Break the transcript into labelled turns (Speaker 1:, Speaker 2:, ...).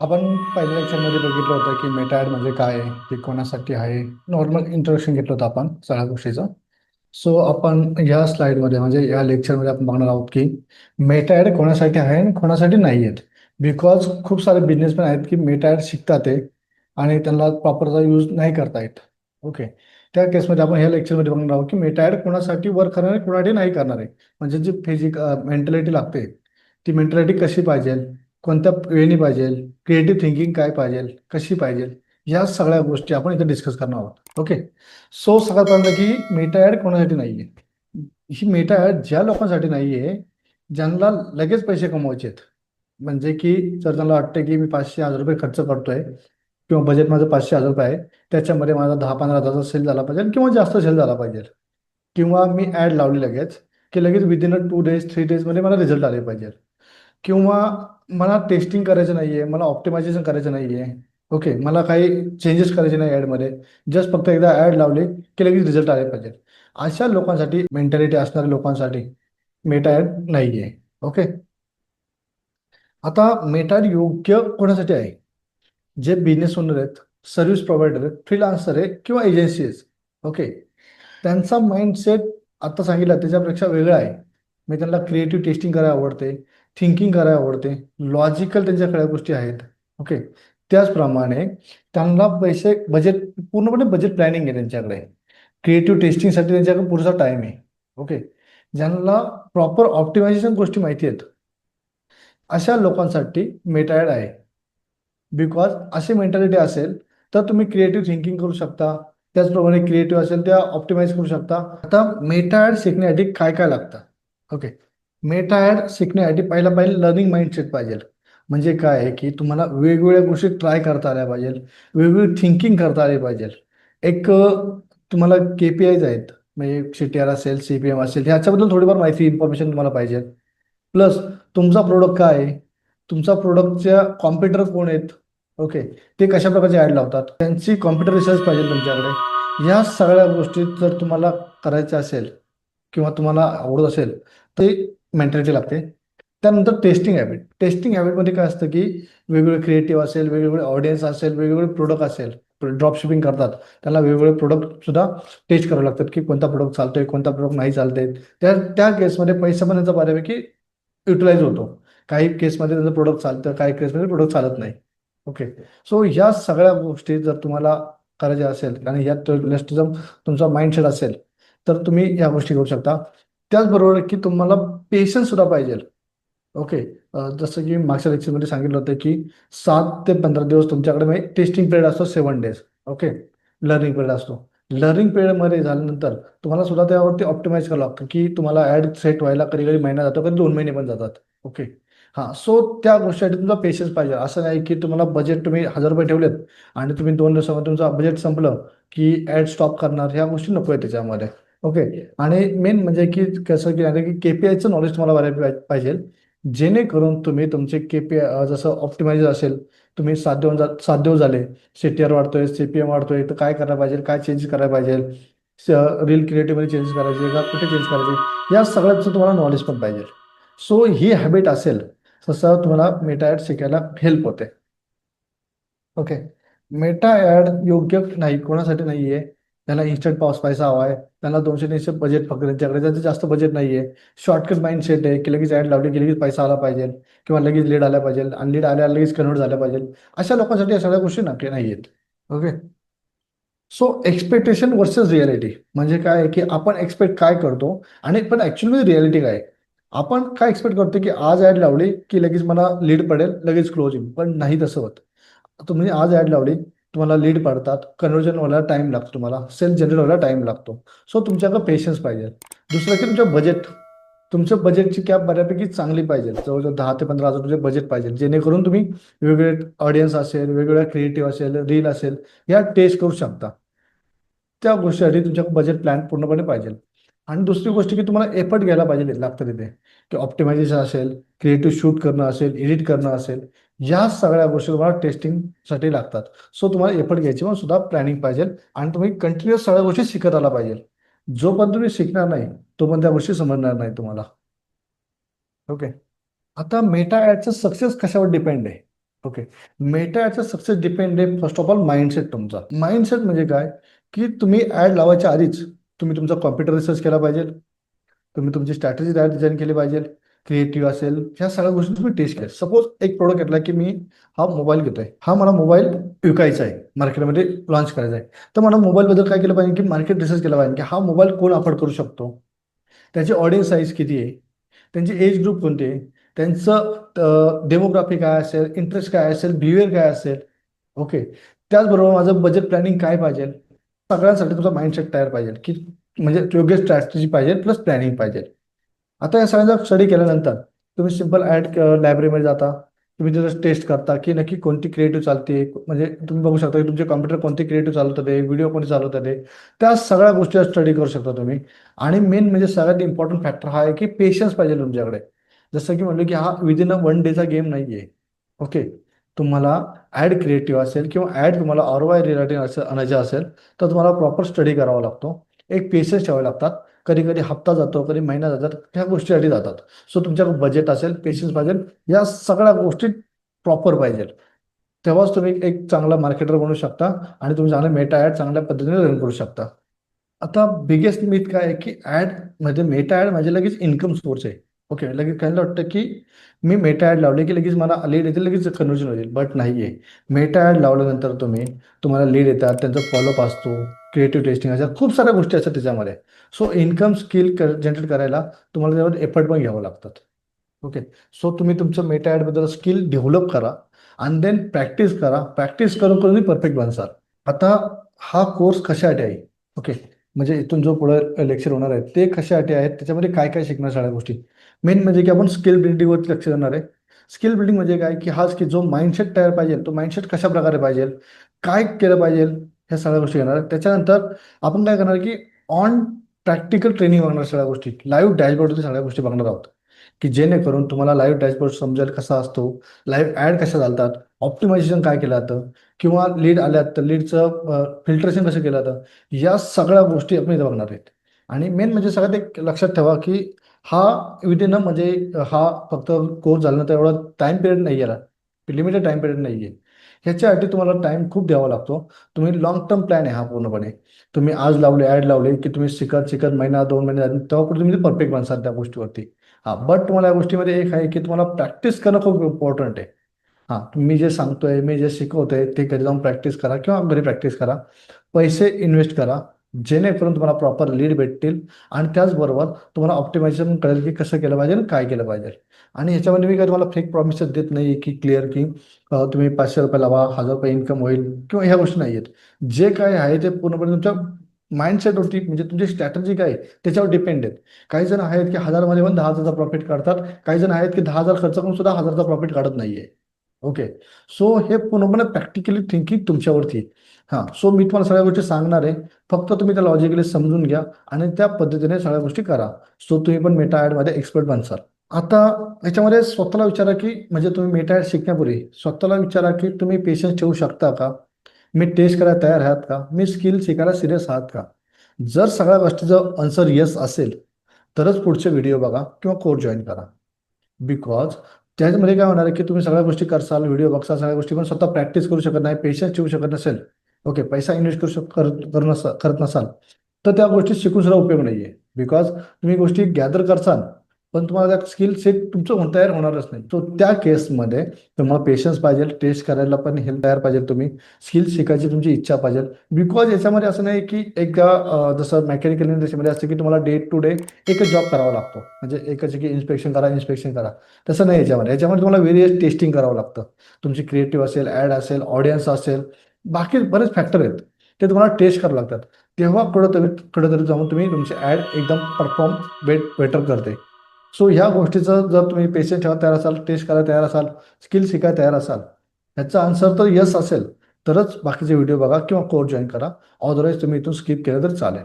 Speaker 1: आपण पहिल्या लेक्चरमध्ये बघितलं होतं की मेटाड म्हणजे काय आहे ते कोणासाठी आहे? नॉर्मल इंट्रोडक्शन घेतलं होतं आपण सगळ्या गोष्टीचं. सो आपण या स्लाईडमध्ये म्हणजे या लेक्चरमध्ये आपण बघणार आहोत की मेटाड कोणासाठी आहे आणि कोणासाठी नाही आहेत. बिकॉज खूप सारे बिझनेसमॅन आहेत की मेटाड शिकतात ते आणि त्यांना प्रॉपरचा यूज नाही करता येत. ओके त्या केसमध्ये आपण ह्या लेक्चरमध्ये बघणार आहोत की मेटाॲड कोणासाठी वर्क करणार आहे कोणासाठी नाही करणार आहे. म्हणजे जी फिजिक मेंटॅलिटी uh, लागते ती मेंटॅलिटी कशी पाहिजे? कोणत्या वेळी पाहिजे? क्रिएटिव्ह थिंकिंग काय पाहिजे? कशी पाहिजे? या सगळ्या गोष्टी आपण इथे डिस्कस करणार आहोत. ओके सो सगळ्यात पहिल्यांदा की मेटा ॲड कोणासाठी नाही आहे ही मेटा ॲड ज्या लोकांसाठी नाही आहे ज्यांना लगेच पैसे कमवायचे आहेत. म्हणजे की जर त्यांना वाटतं की मी पाचशे हजार रुपये खर्च करतोय किंवा बजेट माझं पाचशे हजार रुपये आहे त्याच्यामध्ये माझा दहा पंधरा हजाराचा सेल झाला पाहिजे किंवा जास्त सेल झाला पाहिजे. किंवा मी ॲड लावली लगेच की लगेच within a two days three डेजमध्ये मला रिझल्ट आले पाहिजे. किंवा मला टेस्टिंग करायचं नाही आहे मला ऑप्टिमायझेशन करायचं नाही आहे ओके मला काही चेंजेस करायचे नाही ॲडमध्ये जस्ट फक्त एकदा ॲड लावले की लगेच रिझल्ट आले पाहिजेत. अशा लोकांसाठी मेंटॅलिटी असणाऱ्या लोकांसाठी मेटा ॲड नाही आहे ओके आता मेटा ॲड योग्य कोणासाठी आहे? जे बिझनेस ओनर आहेत सर्व्हिस प्रोव्हायडर आहेत फ्रीलान्सर आहे किंवा एजन्सी आहेत. ओके त्यांचा माइंडसेट आता सांगितलं त्याच्यापेक्षा वेगळा आहे. मी त्यांना क्रिएटिव्ह टेस्टिंग करायला आवडते. थिंकिंग करायला आवडते. लॉजिकल त्यांच्याकडे गोष्टी आहेत. ओके त्याचप्रमाणे त्यांना पैसे बजेट पूर्णपणे बजेट प्लॅनिंग आहे त्यांच्याकडे. क्रिएटिव्ह टेस्टिंगसाठी त्यांच्याकडे पुरेसा टाइम आहे. ओके ज्यांना प्रॉपर ऑप्टिमायझेशन गोष्टी माहिती आहेत. अशा लोकांसाठी मेटायड आहे. बिकॉज अशी मेंटॅलिटी असेल तर तुम्ही क्रिएटिव्ह थिंकिंग करू शकता. त्याचप्रमाणे क्रिएटिव्ह असेल त्या ऑप्टिमाइज करू शकता. आता मेटायड शिकण्यासाठी काय काय लागतं? ओके मेटायड शिकण्यासाठी पहिला पहिले लर्निंग माइंडसेट पाहिजे. म्हणजे काय आहे की तुम्हाला वेगवेगळ्या गोष्टी ट्राय करता आल्या पाहिजे. वेगवेगळी थिंकिंग करता आली पाहिजे. एक तुम्हाला के पी आयज आहेत. म्हणजे सी टी आर असेल सी पी एम असेल ह्याच्याबद्दल थोडीफार माहिती इन्फॉर्मेशन तुम्हाला पाहिजे. प्लस तुमचा प्रोडक्ट काय आहे? तुमचा प्रोडक्टच्या कॉम्प्युटर कोण आहेत? ओके ते कशा प्रकारचे ॲड लावतात? त्यांची कॉम्प्युटर रिसर्च पाहिजे तुमच्याकडे. या सगळ्या गोष्टी जर तुम्हाला करायच्या असेल किंवा तुम्हाला आवडत असेल ते मेंटॅलिटी लागते त्यानंतर टेस्टिंग हॅबिट टेस्टिंग हॅबिटमध्ये काय असतं की वेगवेगळे क्रिएटिव्ह असेल वेगवेगळे ऑडियन्स असेल वेगवेगळे प्रोडक्ट असेल ड्रॉप शिपिंग करतात. त्याला वेगवेगळे प्रोडक्ट सुद्धा टेस्ट करावे लागतात की कोणता प्रोडक्ट चालतोय कोणता प्रोडक्ट नाही चालतंय. त्या त्या केसमध्ये पैसा पण त्यांचा बऱ्यापैकी युटिलाइज होतो. काही केसमध्ये त्यांचं प्रोडक्ट चालतं काही केसमध्ये प्रोडक्ट चालत नाही. ओके सो ह्या सगळ्या गोष्टी जर तुम्हाला करायच्या असेल आणि ह्या जर तुमचा माइंडसेट असेल तर तुम्ही या गोष्टी करू शकता. त्याचबरोबर की तुम्हाला पेशन्स सुद्धा पाहिजे. ओके जसं की मागच्या लेक्चरमध्ये सांगितलं होतं की सात ते पंधरा दिवस तुमच्याकडे म्हणजे टेस्टिंग पिरियड असतो seven days okay learning period असतो. लर्निंग पिरियडमध्ये झाल्यानंतर तुम्हाला सुद्धा त्यावरती ऑप्टिमाइज करावं लागतं की तुम्हाला ॲड सेट व्हायला कधी कधी महिना जातो कधी दोन महिने पण जातात. ओके हां सो त्या गोष्टीसाठी तुमचा पेशन्स पाहिजे. असं नाही की तुम्हाला बजेट तुम्ही हजार रुपये ठेवलेत आणि तुम्ही दोन दिवसामध्ये तुमचं बजेट संपलं की ॲड स्टॉप करणार ह्या गोष्टी नको आहे त्याच्यामध्ये. ओके. आणि मेन म्हणजे की कसं की आहे की के पी आयचं नॉलेज तुम्हाला बऱ्यापैकी पाहिजे. जेणेकरून तुम्ही तुमचे के पी आय जसं ऑप्टिमाइज असेल तुम्ही सात दिवस सात दिवस झाले. सी टी आर वाढतोय सी पी एम वाढतोय तर काय करायला पाहिजे काय चेंज करायला पाहिजे? रील क्रिएटिव्हमध्ये चेंज करायचे का कुठे चेंज करायचे? या सगळ्याचं तुम्हाला नॉलेज पण पाहिजे. सो ही हॅबिट असेल तसं तुम्हाला मेटा ॲड शिकायला हेल्प होते. ओके मेटा ॲड योग्य नाही कोणासाठी नाही आहे त्याला इन्स्टंट पाऊस पैसा हवा आहे त्यांना दोनशे तीनशे बजेट फक्त त्यांच्याकडे. त्याचं जास्त बजेट नाही आहे शॉर्टकट माइंडसेट आहे की लगेच ॲड लावली की लगेच पैसा आला पाहिजे किंवा लगेच लीड आला पाहिजे आणि लीड आल्या लगेच कन्वर्ट झाल्या पाहिजे. अशा लोकांसाठी या सगळ्या गोष्टी नक्की नाही आहेत okay so expectation versus reality म्हणजे काय आहे की आपण एक्सपेक्ट काय करतो आणि पण ऍक्च्युअली रियालिटी काय आपण काय एक्सपेक्ट करतो की आज ॲड लावली की लगेच मला लीड पडेल लगेच क्लोजिंग पण नाही तसं होत. तुम्ही आज ॲड लावली तुम्हाला लीड पडतात. कन्वर्जन व्हायला टाइम लागतो तुम्हाला. सेल जनरेट व्हायला टाइम लागतो. सो तुमच्याकडे पेशन्स पाहिजे. दुसरं की तुमचं बजेट तुमच्या बजेटची कॅप बऱ्यापैकी चांगली पाहिजे. जवळजवळ दहा ते पंधरा हजार तुमचे बजेट पाहिजे. जेणेकरून तुम्ही वेगवेगळे ऑडियन्स असेल वेगवेगळ्या क्रिएटिव्ह असेल रील असेल या टेस्ट करू शकता. त्या गोष्टीसाठी तुमच्या बजेट प्लॅन पूर्णपणे पाहिजे. आणि दुसरी गोष्ट की तुम्हाला एफर्ट घ्यायला पाहिजे लागतं तिथे. की ऑप्टिमायझेशन असेल क्रिएटिव्ह शूट करणं असेल एडिट करणं असेल या सगळ्या गोष्टी तुम्हाला टेस्टिंगसाठी लागतात. सो तुम्हाला एफर्ट घ्यायची पण सुद्धा प्लॅनिंग पाहिजे आणि तुम्ही कंटिन्युअस सगळ्या गोष्टी शिकत आला पाहिजे. जोपर्यंत तुम्ही शिकणार नाही तो पण त्या गोष्टी समजणार नाही तुम्हाला. ओके आता मेटा ॲडचं सक्सेस कशावर डिपेंड आहे? ओके मेटा ॲडचा सक्सेस डिपेंड आहे फर्स्ट ऑफ ऑल माइंडसेट तुमचा. माइंडसेट म्हणजे काय? की तुम्ही ॲड लावायच्या आधीच तुम्ही तुमचा कॉम्प्युटर रिसर्च केला पाहिजे. तुम्ही तुमची स्ट्रॅटेजी तयार डिझाईन केली पाहिजे. क्रिएटिव्ह असेल ह्या सगळ्या गोष्टी तुम्ही टेस्ट केल्या सपोज एक प्रोडक्ट घेतला की मी हा मोबाईल घेतोय. हा मला मोबाईल विकायचा आहे. मार्केटमध्ये लॉन्च करायचा आहे. तर मला मोबाईलबद्दल काय केलं पाहिजे की मार्केट रिसर्च केला पाहिजे की हा मोबाईल कोण अफोर्ड करू शकतो? त्याची ऑडियन्स साईज किती आहे? त्यांची एज ग्रुप कोणते आहे? त्यांचं डेमोग्राफी काय असेल? इंटरेस्ट काय असेल? बिहेवियर काय असेल? ओके त्याचबरोबर माझं बजेट प्लॅनिंग काय पाहिजे? सगळ्यांसाठी तुमचा माइंडसेट तयार पाहिजे. की म्हणजे योग्य स्ट्रॅटेजी पाहिजे प्लस प्लॅनिंग पाहिजे. आता या सगळ्यांचा स्टडी केल्यानंतर तुम्ही सिंपल ॲड लायब्ररीमध्ये जाता तुम्ही तिथं टेस्ट करता की नक्की कोणती क्रिएटिव्ह चालते म्हणजे तुम्ही बघू शकता की तुमचे कॉम्प्युटर कोणते क्रिएटिव्ह चालवतात आहे व्हिडिओ कोणते चालवतात आहे त्या सगळ्या गोष्टी स्टडी करू शकता तुम्ही. आणि मेन म्हणजे सगळ्यात इम्पॉर्टंट फॅक्टर हा आहे की पेशन्स पाहिजे तुमच्याकडे. जसं की म्हणलं की हा विदिन अ वन डेचा गेम नाही आहे ओके तुम्हाला ॲड क्रिएटिव्ह असेल किंवा ॲड तुम्हाला ऑरवाय रिलेटेड असेल आणायचे असेल तर तुम्हाला प्रॉपर स्टडी करावा लागतो. एक पेशन्स ठेवावे लागतात. कधी कधी हप्ता जातो कधी महिना जातात ह्या गोष्टीसाठी जातात. सो तुमच्याकडे बजेट असेल पेशन्स पाहिजे या सगळ्या गोष्टी प्रॉपर पाहिजे. तेव्हाच तुम्ही एक चांगला मार्केटर बनू शकता आणि तुम्ही चांगला मेटा ॲड चांगल्या पद्धतीने रन करू शकता. आता बिगेस्ट मिथ काय आहे की ॲड म्हणजे मेटा ॲड म्हणजे लगेच इन्कम सोर्स आहे. ओके लगेच काहींना वाटतं की मी मेटा ॲड लावले की लगेच मला लीड येते लगेच कन्व्हर्जन होईल बट नाही आहे मेटा ॲड लावल्यानंतर तुम्ही तुम्हाला लीड येतात त्यांचा फॉलोअप असतो. क्रिएटिव्ह टेस्टिंग अशा खूप साऱ्या गोष्टी असतात त्याच्यामध्ये. सो इन्कम स्किल जनरेट करायला तुम्हाला त्यावर एफर्ट पण घ्यावं लागतात. ओके सो तुम्ही तुमचं मेटा ॲडबद्दल स्किल डेव्हलप करा आणि देन प्रॅक्टिस करा. प्रॅक्टिस करून करून परफेक्ट बनसाल. आता हा कोर्स कशासाठी आहे? ओके म्हणजे इथून जो पुढे लेक्चर होणार आहे ते कशासाठी आहेत? त्याच्यामध्ये काय काय शिकणार सगळ्या गोष्टी? मेन म्हणजे की आपण स्किल बिल्डिंगवरती लक्ष देणार आहे. स्किल बिल्डिंग म्हणजे काय? की हाच की जो माइंडसेट तयार पाहिजे तो माइंडसेट कशा प्रकारे पाहिजे? काय केलं पाहिजे? ह्या सगळ्या गोष्टी घेणार त्याच्यानंतर आपण काय करणार की ऑन प्रॅक्टिकल ट्रेनिंग बघणार सगळ्या गोष्टी. लाईव्ह डॅशबोर्डवरती सगळ्या गोष्टी बघणार आहोत. की जेणेकरून तुम्हाला लाईव्ह डॅशबोर्ड समजेल कसा असतो लाईव्ह ॲड कशा चालतात ऑप्टिमायझेशन काय केलं जातं किंवा लीड आल्यात तर लीडचं फिल्टरेशन कसं केलं जातं या सगळ्या गोष्टी आपण इथं बघणार आहेत. आणि मेन म्हणजे सगळ्यात एक लक्षात ठेवा की हा विदिन म्हणजे हा फक्त कोर्स झाल्यानंतर एवढा टाइम पिरियड नाही गेला. लिमिटेड टाइम पिरियड नाही आहे ह्याच्यासाठी तुम्हाला टाईम खूप द्यावा लागतो. तुम्ही लॉंग टर्म प्लॅन आहे हा पूर्णपणे. तुम्ही आज लावले ॲड लावले की तुम्ही शिकत शिकत महिना दोन महिने तेव्हा पुढे तुम्ही परफेक्ट बनसाल त्या गोष्टीवरती. हा बट तुम्हाला या गोष्टीमध्ये एक आहे की तुम्हाला प्रॅक्टिस करणं खूप इम्पॉर्टंट आहे. हां मी जे सांगतोय मी जे शिकवतोय ते घरी जाऊन प्रॅक्टिस करा किंवा घरी प्रॅक्टिस करा. पैसे इन्व्हेस्ट करा. जेणेकरून तुम्हाला प्रॉपर लीड भेटतील आणि त्याचबरोबर तुम्हाला ऑप्टिमायझेशन कळेल की कसं केलं पाहिजे आणि काय केलं पाहिजे. आणि ह्याच्यामध्ये मी काय तुम्हाला फेक प्रॉमिसेस देत नाही की क्लिअर की तुम्ही पाचशे रुपये लावा हजार रुपये इन्कम होईल किंवा ह्या गोष्टी नाही आहेत जे काय आहे ते पूर्णपणे तुमच्या माइंडसेटवरती म्हणजे तुमची स्ट्रॅटजी काय त्याच्यावर डिपेंड आहेत. काही जण आहेत की हजारमध्ये पण दहा हजारचा प्रॉफिट काढतात काही जण आहेत की दहा हजार खर्च करून सुद्धा हजारचा प्रॉफिट काढत नाहीये. ओके सो हे पूर्णपणे प्रॅक्टिकली थिंकिंग तुमच्यावरती हां. सो मी तुम्हाला सगळ्या गोष्टी सांगणार आहे. फक्त तुम्ही त्या लॉजिकली समजून घ्या आणि त्या पद्धतीने सगळ्या गोष्टी करा. सो तुम्ही पण मेटा ॲडमध्ये एक्सपर्ट बनसाल. आता याच्यामध्ये स्वतःला विचारा की म्हणजे तुम्ही मेटा ॲड शिकण्यापूर्वी स्वतःला विचारा की तुम्ही पेशन्स ठेवू शकता का? मी टेस्ट करायला तयार आहात का? मी स्किल शिकायला सिरियस आहात का? जर सगळ्या गोष्टीचं आन्सर येस असेल तरच पुढचे व्हिडिओ बघा किंवा कोर्स जॉईन करा. बिकॉज त्याच्यामध्ये काय होणार आहे की तुम्ही सगळ्या गोष्टी करसाल व्हिडिओ बघसाल सगळ्या गोष्टी पण स्वतः प्रॅक्टिस करू शकत नाही पेशन्स ठेवू शकत नसेल. ओके पैसा इन्व्हेस्ट करू शक करत नसा करत नसाल तर त्या गोष्टी शिकून सुद्धा उपयोग नाही आहे बिकॉज तुम्ही गोष्टी गॅदर करसाल पण तुम्हाला त्या स्किल सेट तुमचं तयार होणारच नाही. सो त्या केसमध्ये तुम्हाला पेशन्स पाहिजे टेस्ट करायला पण हेल्प तयार पाहिजे तुम्ही. स्किल शिकायची तुमची इच्छा पाहिजे. बिकॉज याच्यामध्ये असं नाही की एक जसं मेकॅनिकल इंडस्ट्रीमध्ये असतं की तुम्हाला डे टू डे एकच जॉब करावा लागतो. म्हणजे एकच की इन्स्पेक्शन करा इन्स्पेक्शन करा. तसं नाही याच्यामध्ये. याच्यामध्ये तुम्हाला वेरियस टेस्टिंग करावं लागतं. तुमची क्रिएटिव्ह असेल ॲड असेल ऑडियन्स असेल बाकी बरेच फॅक्टर आहेत. ते तुम्हाला टेस्ट करावं लागतात. तेव्हा कुठं कुठेतरी जाऊन तुम्ही तुमची ॲड एकदम परफॉर्म बेट बेटर करते. सो ह्या गोष्टीचं जर तुम्ही पेशंट ठेवा तयार असाल टेस्ट करायला तयार असाल स्किल शिकायला तयार असाल ह्याचा आन्सर तर यस असेल. तरच बाकीचे व्हिडिओ बघा किंवा कोर्स जॉईन करा. अदरवाईज तुम्ही इथून स्किप केलं तर चालेल.